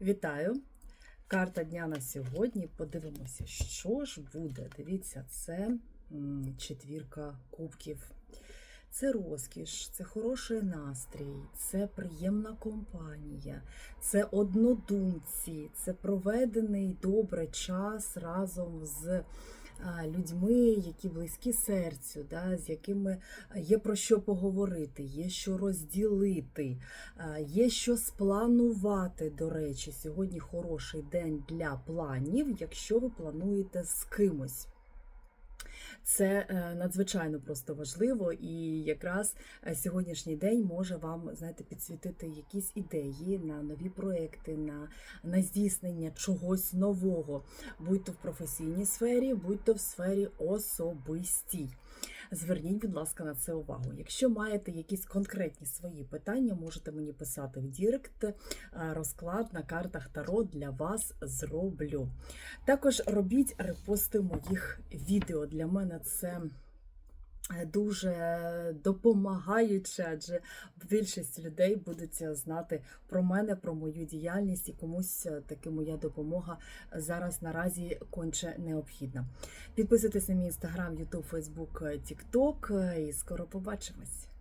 Вітаю! Карта дня на сьогодні. Подивимося, що ж буде. Дивіться, це четвірка кубків. Це розкіш, це хороший настрій, це приємна компанія, це однодумці, це проведений добре час разом з людьми, які близькі серцю, да, з якими є про що поговорити, є що розділити. Є що спланувати, до речі, сьогодні хороший день для планів, якщо ви плануєте з кимось. Це е, надзвичайно просто важливо, і якраз е, сьогоднішній день може вам знаєте, підсвітити якісь ідеї на нові проекти, на, на здійснення чогось нового, будь то в професійній сфері, будь то в сфері особистій. Зверніть, будь ласка, на це увагу. Якщо маєте якісь конкретні свої питання, можете мені писати в Дірект. Е, Розклад на картах Таро для вас зроблю. Також робіть репости моїх відео. Для мене це. Дуже допомагаюче, адже більшість людей будуть знати про мене, про мою діяльність, і комусь таки моя допомога зараз наразі конче необхідна. Підписуйтесь на мій інстаграм, ютуб, фейсбук, тікток, і скоро побачимось.